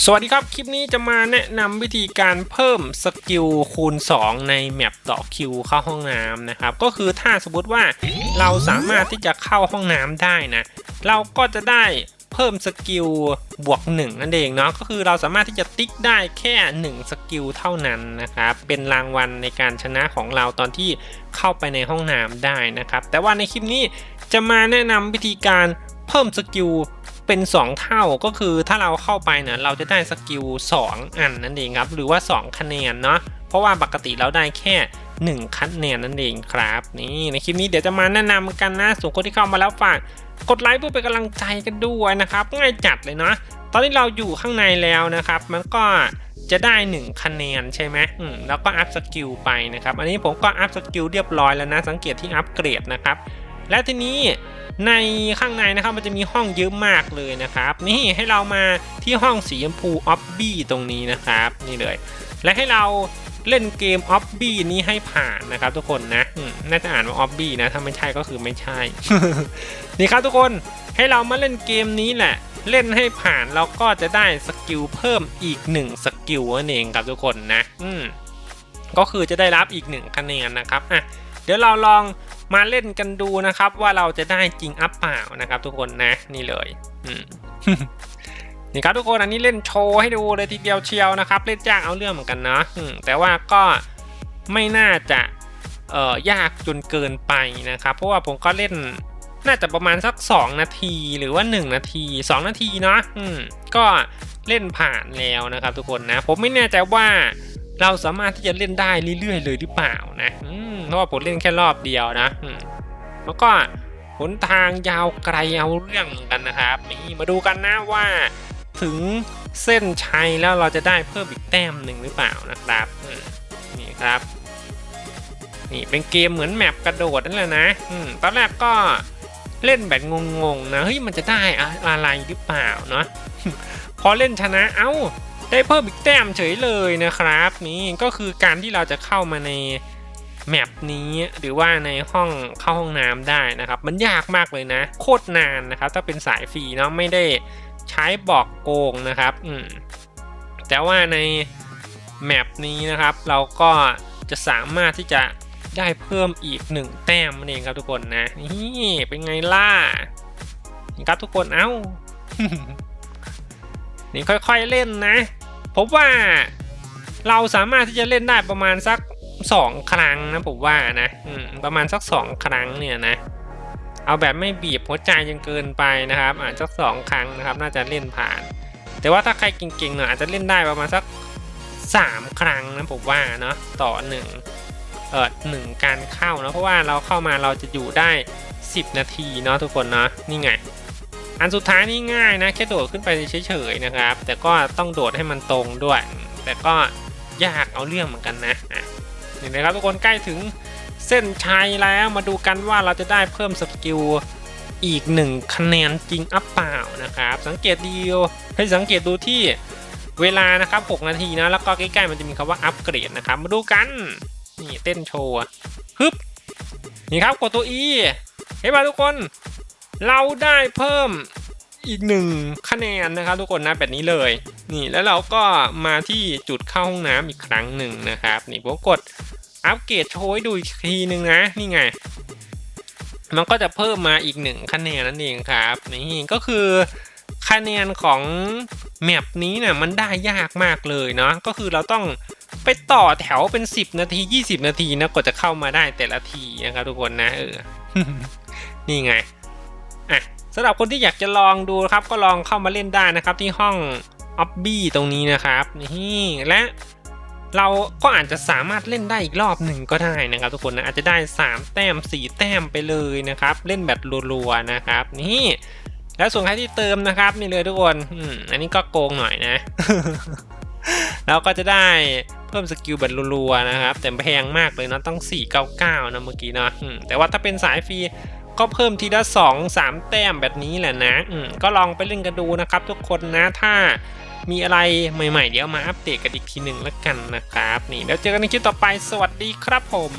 สวัสดีครับ คลิปนี้จะมาแนะนำวิธีการเพิ่มสกิลคูณ 2 ในแมปต่อคิวเข้าห้องน้ำนะครับ ก็คือถ้าสมมติว่าเราสามารถที่จะเข้าห้องน้ำได้นะ เราก็จะได้เพิ่มสกิลบวก 1 นั่นเองเนาะก็คือเราสามารถที่จะติ๊กได้แค่ 1 สกิลเท่านั้นนะครับ เป็นรางวัลในการชนะของเราตอนที่เข้าไปในห้องน้ำได้นะครับ แต่ว่าในคลิปนี้จะมาแนะนำวิธีการเพิ่มสกิล เป็น 2 เท่าก็คือถ้าเราเข้าไปเนี่ยเราจะได้สกิล2 อันนั่นเองครับ หรือว่า 2 คะแนนเนาะเพราะว่าปกติเราได้แค่ 1คะแนนนั่นเองครับนี่ในคลิปนี้เดี๋ยวจะมาแนะนำกันนะส่วนคนที่เข้ามาแล้วฝากกดไลค์เพื่อเป็นกำลังใจกันด้วยนะครับง่ายจัดเลยเนาะตอนนี้เราอยู่ข้างในแล้วนะครับ มันก็จะได้ 1 คะแนนใช่ไหมอืมแล้วก็อัพสกิลไปนะครับ อันนี้ผมก็อัพสกิลเรียบร้อยแล้วนะ สังเกตที่อัพเกรดนะครับ และทีนี้ในข้างในนะครับมันจะมีห้องเยอะมากเลยนะครับ นี่ให้เรามาที่ห้องสีชมพูออฟบี้ตรงนี้นะครับ นี่เลย และให้เราเล่นเกมออฟบี้นี้ให้ผ่านนะครับ ทุกคนนะน่าจะอ่านว่าออฟบี้นะถ้าไม่ใช่ก็คือไม่ใช่ นี่ครับทุกคนให้เรามาเล่นเกมนี้แหละ เล่นให้ผ่านเราก็จะได้สกิลเพิ่มอีกหนึ่งสกิลนั่นเองครับทุกคนนะ อืมก็คือจะได้รับอีกหนึ่งคะแนนนะครับอะเดี๋ยวเราลอง มาเล่นกันดูนะครับ ว่าเราจะได้จริงอัพเปล่านะครับ ทุกคนนะนี่เลยนี่ครับทุกคนอันนี้เล่นโชว์ให้ดูเลยทีเดียวเชียวนะครับ เล่นยากเอาเรื่องเหมือนกันเนาะแต่ว่าก็ไม่น่าจะเอ่อยากจนเกินไปนะครับ เพราะว่าผมก็เล่นน่าจะประมาณสัก 2 นาทีหรือว่า 1 นาที 2 นาทีเนาะก็เล่นผ่านแล้วนะครับ ทุกคนนะ ผมไม่แน่ใจว่าเราสามารถที่จะเล่นได้เรื่อยๆเลยหรือเปล่านะอื เพราะว่าผมเล่นแค่รอบเดียวนะแล้วก็หนทางยาวไกลเอาเรื่องเหมือนกันนะครับนี่มาดูกันนะว่าถึงเส้นชัยแล้วเราจะได้เพิ่มอีกแต้มหนึ่งหรือเปล่านะครับนี่ครับนี่เป็นเกมเหมือนแมปกระโดดนั่นแหละนะอตอนแรกก็เล่นแบบงงๆนะเฮ้ยมันจะได้อะไรหรือเปล่าเนาะพอเล่นชนะเอ้าได้เพิ่มอีกแต้มเฉยเลยนะครับ นี่ก็คือการที่เราจะเข้ามาใน แมปนี้หรือว่าในห้องเข้าห้องน้ำได้นะครับ มันยากมากเลยนะ โคตรนานนะครับ ถ้าเป็นสายฟรีเนาะไม่ได้ใช้บอกโกงนะครับอืมแต่ว่าในแมปนี้นะครับ เราก็จะสามารถที่จะได้เพิ่มอีกหนึ่งแต้มนั่นเองครับทุกคนนะนี่เป็นไงล่ะนะครับทุกคนเอ้านี่ค่อยๆเล่นนะผมว่าเราสามารถที่จะเล่นได้ประมาณสัก สองครั้งนะผมว่านะประมาณสักสองครั้งเนี่ยนะ เอาแบบไม่บีบหัวใจจนเกินไปนะครับอาจจะสองครั้งนะครับ น่าจะเล่นผ่าน แต่ว่าถ้าใครเก่งๆหน่อยอาจจะเล่นได้ประมาณสักสามครั้งนะผมว่าเนาะต่อหนึ่งเออหนึ่งการเข้านะเพราะว่าเราเข้ามาเราจะอยู่ได้ 10 นาทีเนาะทุกคนเนาะนี่ไง อันสุดท้ายนี่ง่ายนะแค่โดดขึ้นไปเฉยๆนะครับ แต่ก็ต้องโดดให้มันตรงด้วย แต่ก็ยากเอาเรื่องเหมือนกันนะะ นี่นะครับทุกคนใกล้ถึงเส้นชัยแล้วมาดูกันว่าเราจะได้เพิ่มสกิลอีกหนึ่งคะแนนจริงอัพเปล่านะครับ สังเกตดีให้สังเกตดูที่เวลานะครับ 6 นาทีนะ แล้วก็ใกล้ๆมันจะมีคำว่าอัปเกรดนะครับ มาดูกัน นี่เต้นโชว์ฮึบนี่ครับกดตัว E เห็นป่ะทุกคน เราได้เพิ่มอีกหนึ่งคะแนนนะครับ ทุกคนนะแบบนี้เลย นี่แล้วเราก็มาที่จุดเข้าห้องน้ำอีกครั้งหนึ่งนะครับ นี่ผมกด อัปเกรดโชว์ให้ดูอีกทีหนึ่งนะ นี่ไง มันก็จะเพิ่มมาอีกหนึ่งคะแนนนั่นเองครับ นี่ก็คือคะแนนของแมปนี้เนี่ยมันได้ยากมากเลยเนาะก็คือเราต้องไปต่อแถวเป็น 10 นาที 20 นาทีนะกว่าจะเข้ามาได้แต่ละทีนะครับทุกคนนะเออนี่ไงอะสำหรับคนที่อยากจะลองดูครับ ก็ลองเข้ามาเล่นได้นะครับที่ห้องออบบี้ตรงนี้นะครับนี่และ เราก็อาจจะสามารถเล่นได้อีกรอบหนึ่งก็ได้นะครับ ทุกคนนะอาจจะได้ 3 แต้ม 4 แต้มไปเลยนะครับ เล่นแบบรัวๆนะครับ นี่แล้วส่วนใครที่เติมนะครับนี่เลยทุกคนอันนี้ก็โกงหน่อยนะแล้วก็จะได้เพิ่มสกิลแบบรัวๆนะครับ แต่แพงมากเลยนะต้อง 499 นะเมื่อกี้เนาะแต่ว่าถ้าเป็นสายฟรีก็เพิ่มทีละ 2 3 แต้มแบบนี้แหละนะก็ลองไปเล่นกันดูนะครับ ทุกคนนะถ้า มีอะไรใหม่ๆ เดี๋ยวมาอัปเดตกันอีกทีหนึ่งแล้วกันนะครับ นี่แล้วเจอกันในคลิปต่อไปสวัสดีครับผม